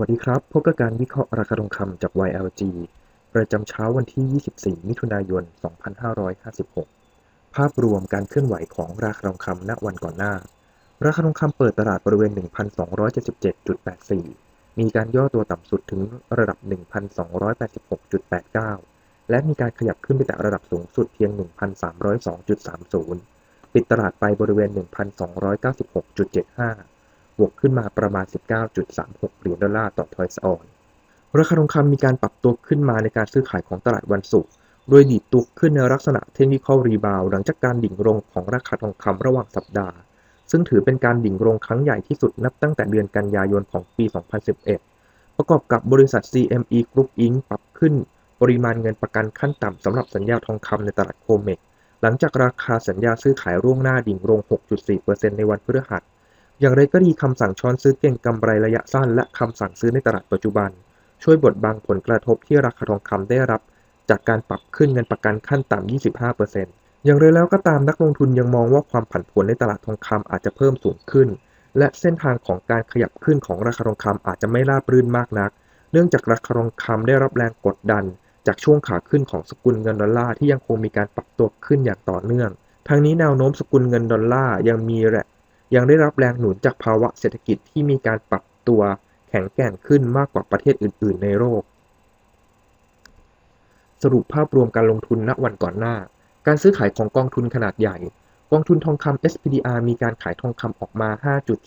วัสดีครับ พบกับการวิเคราะห์ราคาทองคำจาก YLG ประจำเช้าวันที่ 24 มิถุนายน 2556 ภาพรวมการเคลื่อนไหวของราคาทองคำณวันก่อนหน้า ราคาทองคำเปิดตลาดบริเวณ 1,277.84 มีการย่อตัวต่ำสุดถึงระดับ 1,286.89 และมีการขยับขึ้นไปแต่ระดับสูงสุดเพียง 1,302.30 ปิดตลาดไปบริเวณ 1,296.75 บวกขึ้นมาประมาณ 19.36 เหรียญดอลลาร์ต่อทอยส์ออนราคาทองคำมีการปรับตัวขึ้นมาในการซื้อขายของตลาดวันศุกร์ โดยดีดตัวขึ้นในลักษณะเทคนิคอลรีบาวหลังจากการดิ่งลงของราคาทองคำระหว่างสัปดาห์ ซึ่งถือเป็นการดิ่งลงครั้งใหญ่ที่สุดนับตั้งแต่เดือนกันยายนของปี 2011 ประกอบกับบริษัท CME Group Inc. ปรับขึ้นปริมาณเงินประกันขั้นต่ำสำหรับสัญญาทองคำในตลาดโคเมก หลังจากราคาสัญญาซื้อขายร่วงหน้าดิ่งลง 6.4%ในวันพฤหัส อย่างไรก็ดีคำสั่งช้อนซื้อเก่งกำไรระยะสั้น และคำสั่งซื้อในตลาดปัจจุบัน ช่วยบดบังผลกระทบที่ราคาทองคำได้รับ จากการปรับขึ้นเงินประกันขั้นต่ำ 25%อย่างไรแล้วก็ตามนักลงทุนยังมองว่าความผันผวนในตลาดทองคำอาจจะเพิ่มสูงขึ้น และเส้นทางของการขยับขึ้นของราคาทองคำอาจจะไม่ราบรื่นมากนัก เนื่องจากราคาทองคำได้รับแรงกดดัน จากช่วงขาขึ้นของสกุลเงินดอลลาร์ที่ยังคงมีการปรับตัวขึ้นอย่างต่อเนื่อง ทั้งนี้แนวโน้มสกุลเงินดอลลาร์ยังมีแยังได้รับแรงหนุนจากภาวะเศรษฐกิจที่มีการปรับตัวแข็งแกร่งขึ้นมากกว่าประเทศอื่น ๆ ในโลก สรุปภาพรวมการลงทุนณวันก่อนหน้า การซื้อขายของกองทุนขนาดใหญ่ กองทุนทองคำ SPDR มีการขายทองคำออกมา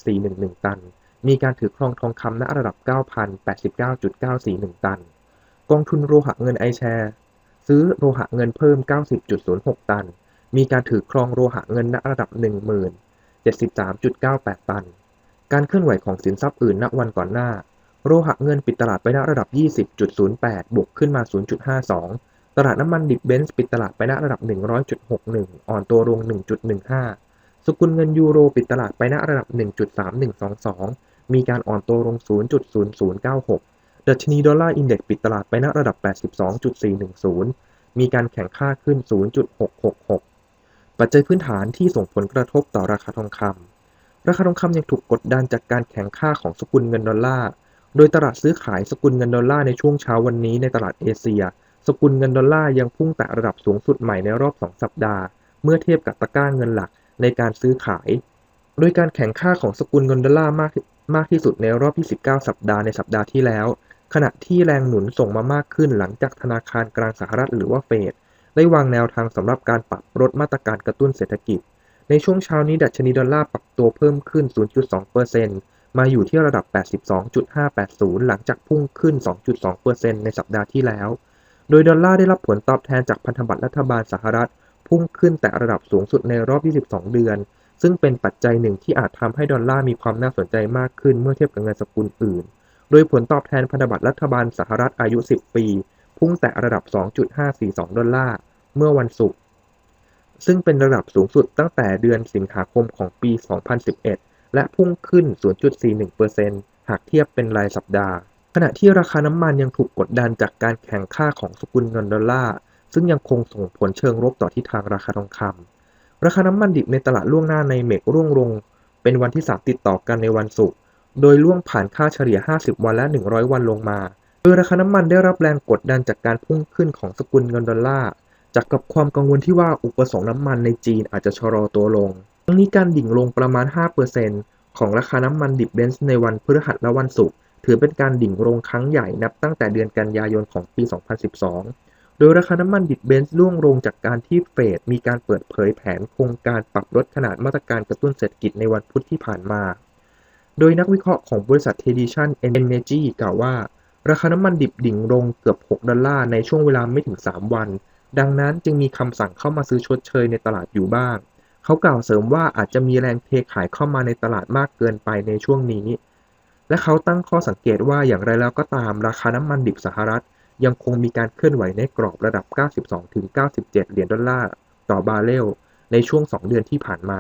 5.411 ตัน มีการถือครองทองคำณระดับ 9,089.941 ตัน กองทุนโลหะเงินไอแชร์ซื้อโลหะเงินเพิ่ม 90.06 ตัน มีการถือครองโลหะเงินณระดับ 10,000 73.98 ตัน การเคลื่อนไหวของสินทรัพย์อื่นณวันก่อนหน้า โลหะเงินปิดตลาดไปณระดับ 20.08 บวกขึ้นมา 0.52 ตลาดน้ำมันดิบเบนซ์ปิดตลาดไปณระดับ 100.61 อ่อนตัวลง 1.15 สกุลเงินยูโรปิดตลาดไปณระดับ 1.3122 มีการอ่อนตัวลง 0.0096 ดัชนีดอลลาร์อินเด็กซ์ปิดตลาดไปณระดับ 82.410 มีการแข่งค่าขึ้น 0.666 ปัจจัยพื้นฐานที่ส่งผลกระทบต่อราคาทองคำราคาทองคำยังถูกกดดันจากการแข่งค่าของสกุลเงินดอลลาร์ โดยตลาดซื้อขายสกุลเงินดอลลาร์ในช่วงเช้าวันนี้ในตลาดเอเชีย สกุลเงินดอลลาร์ยังพุ่งแตะระดับสูงสุดใหม่ในรอบ 2 สัปดาห์ เมื่อเทียบกับตะกร้าเงินหลักในการซื้อขาย โดยการแข่งค่าของสกุลเงินดอลลาร์มากมากที่สุดในรอบ29สัปดาห์ในสัปดาห์ที่แล้ว ขณะที่แรงหนุนส่งมามากขึ้นหลังจากธนาคารกลางสหรัฐหรือว่าเฟด ได้วางแนวทางสำหรับการปรับลดมาตรการกระตุ้นเศรษฐกิจ ในช่วงเช้านี้ดัชนีดอลลาร์ปรับตัวเพิ่มขึ้น 0.2%มาอยู่ที่ระดับ 82.580 หลังจากพุ่งขึ้น 2.2%ในสัปดาห์ที่แล้ว โดยดอลลาร์ได้รับผลตอบแทนจากพันธบัตรรัฐบาลสหรัฐ พุ่งขึ้นแต่ระดับสูงสุดในรอบ 22 เดือน ซึ่งเป็นปัจจัยหนึ่งที่อาจทำให้ดอลลาร์มีความน่าสนใจมากขึ้นเมื่อเทียบกับเงินสกุลอื่น โดยผลตอบแทนพันธบัตรรัฐบาลสหรัฐอายุ 10 ปีพุ่งแต่ระดับ 2.542 ดอลลาร์ เมื่อวันศุกร์ซึ่งเป็นระดับสูงสุดตั้งแต่เดือนสิงหาคมของปี 2011 และพุ่งขึ้น 0.41%หากเทียบเป็นรายสัปดาห์ ขณะที่ราคาน้ำมันยังถูกกดดันจากการแข่งค่าของสกุลเงินดอลลาร์ ซึ่งยังคงส่งผลเชิงลบต่อทิศทางราคาทองคำ ราคาน้ำมันดิบในตลาดล่วงหน้าในเมกร่วงลง เป็นวันที่ 3 ติดต่อกันในวันศุกร์ โดยล่วงผ่านค่าเฉลี่ย 50 วันและ 100 วันลงมา โดยราคาน้ำมันได้รับแรงกดดันจากการพุ่งขึ้นของสกุลเงินดอลลาร์ จากกับความกังวลที่ว่าอุปสงค์น้ำมันในจีนอาจจะชะลอตัวลง ทั้งนี้การดิ่งลงประมาณ 5%ของราคาน้ำมันดิบเบนซ์ในวันพฤหัสและวันศุกร์ถือเป็นการดิ่งลงครั้งใหญ่นับตั้งแต่เดือนกันยายนของปี 2012 โดยราคาน้ำมันดิบเบนซ์ร่วงลงจากการที่เฟดมีการเปิดเผยแผนโครงการปรับลดขนาดมาตรการกระตุ้นเศรษฐกิจในวันพุธที่ผ่านมา โดยนักวิเคราะห์ของบริษัทเทดิชันเอเนจีกล่าวว่า ราคาน้ำมันดิบดิ่งลงเกือบ 6 ดอลลาร์ในช่วงเวลาไม่ถึง 3 วัน ดังนั้นจึงมีคำสั่งเข้ามาซื้อชดเชยในตลาดอยู่บ้าง เขากล่าวเสริมว่าอาจจะมีแรงเทขายเข้ามาในตลาดมากเกินไปในช่วงนี้ และเขาตั้งข้อสังเกตว่าอย่างไรแล้วก็ตามราคาน้ำมันดิบสหรัฐ ยังคงมีการเคลื่อนไหวในกรอบระดับ 92-97 เหรียญดอลลาร์ต่อบาร์เรลในช่วง 2 เดือนที่ผ่านมา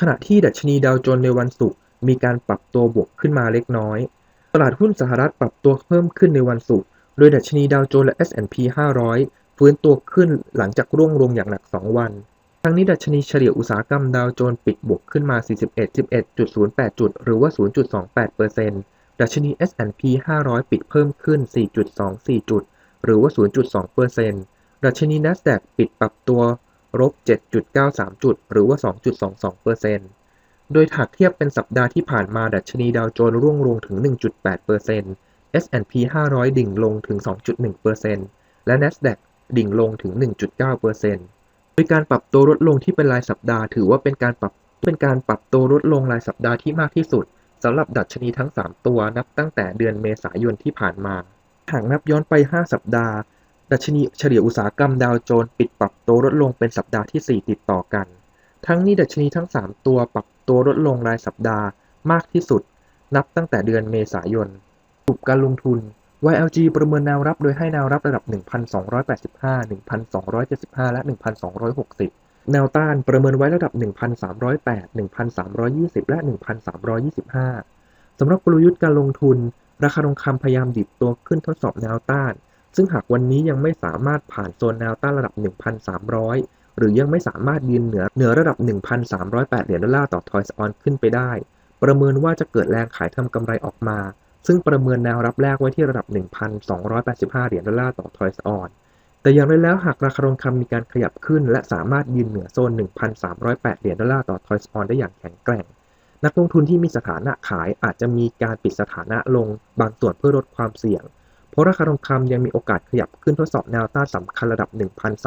ขณะที่ดัชนีดาวโจนส์ในวันศุกร์มีการปรับตัวบวกขึ้นมาเล็กน้อย ตลาดหุ้นสหรัฐปรับตัวเพิ่มขึ้นในวันศุกร์ โดยดัชนีดาวโจนส์และ S&P 500 ฟื้นตัวขึ้นหลังจากร่วงลงอย่างหนัก 2 วัน ทั้งนี้ดัชนีเฉลี่ยอุตสาหกรรมดาวโจนส์ปิดบวกขึ้นมา 41.11.08 จุด หรือว่า 0.28%ดัชนี S&P 500 ปิดเพิ่มขึ้น 4.24 จุด หรือว่า 0.2%ดัชนี NASDAQ ปิดปรับตัวลบ 7.93 จุด หรือว่า 2.22%โดยหากเทียบเป็นสัปดาห์ที่ผ่านมาดัชนีดาวโจนส์ร่วงลงถึง 1.8% S&P 500 ดิ่งลงถึง 2.1%และ NASDAQ ดิ่งลงถึง 1.9%โดยการปรับตัวลดลงที่เป็นรายสัปดาห์ ถือว่าเป็นการปรับเป็นการปรับตัวลดลงรายสัปดาห์ที่มากที่สุดสำหรับดัชนีทั้ง 3 ตัวนับตั้งแต่เดือนเมษายนที่ผ่านมา หากนับย้อนไป 5 สัปดาห์ ดัชนีเฉลี่ยอุตสาหกรรมดาวโจนส์ปิดปรับตัวลดลงเป็นสัปดาห์ที่ 4 ติดต่อกัน ทั้งนี้ดัชนีทั้ง 3 ตัวปรับตัวลดลงรายสัปดาห์มากที่สุด นับตั้งแต่เดือนเมษายนกลุ่มการลงทุน YLG ประเมินแนวรับโดยให้แนวรับระดับ 1,285 1,275 และ 1,260 แนวต้านประเมินไว้ระดับ 1,308 1,320 และ 1,325 สำหรับกลยุทธ์การลงทุน ราคาทองคำพยายามดิดตัวขึ้นทดสอบแนวต้าน ซึ่งหากวันนี้ยังไม่สามารถผ่านโซนแนวต้านระดับ 1,300 หรือยังไม่สามารถยืนเหนือเหนือระดับ 1,308 เหรียญดอลลาร์ต่อทอยส์ออนขึ้นไปได้ ประเมินว่าจะเกิดแรงขายทำกำไรออกมา ซึ่งประเมินแนวรับแรกไว้ที่ระดับ 1,285 เหรียญดอลลาร์ต่อทอยส์ออน แต่อย่างไรแล้วหากราคาทองคำมีการขยับขึ้น และสามารถยืนเหนือโซน 1,308 เหรียญดอลลาร์ต่อทอยส์ออนได้อย่างแข็งแกร่ง นักลงทุนที่มีสถานะขายอาจจะมีการปิดสถานะลงบางส่วนเพื่อลดความเสี่ยง เพราะราคาทองคำยังมีโอกาสขยับขึ้นทดสอบแนวต้านสำคัญระดับ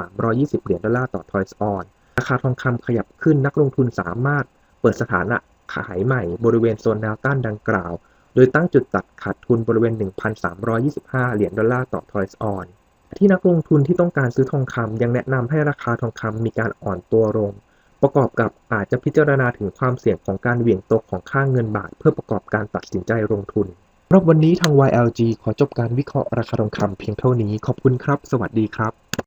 1,320 เหรียญดอลลาร์ต่อทอยส์ออน ราคาทองคำขยับขึ้นนักลงทุนสามารถเปิดสถานะขายใหม่บริเวณโซนแนวต้านดังกล่าว โดยตั้งจุดตัดขาดทุนบริเวณ 1,325 เหรียญดอลลาร์ต่อทอยส์ออนที่นักลงทุนที่ต้องการซื้อทองคำยังแนะนำให้ราคาทองคำมีการอ่อนตัวลง ประกอบกับอาจจะพิจารณาถึงความเสี่ยงของการเหวี่ยงตกของค่างเงินบาท เพื่อประกอบการตัดสินใจลงทุนรับวันนี้ทาง YLG ขอจบการวิเคราะห์ราคาทองคำเพียงเท่านี้ขอบคุณครับ สวัสดีครับ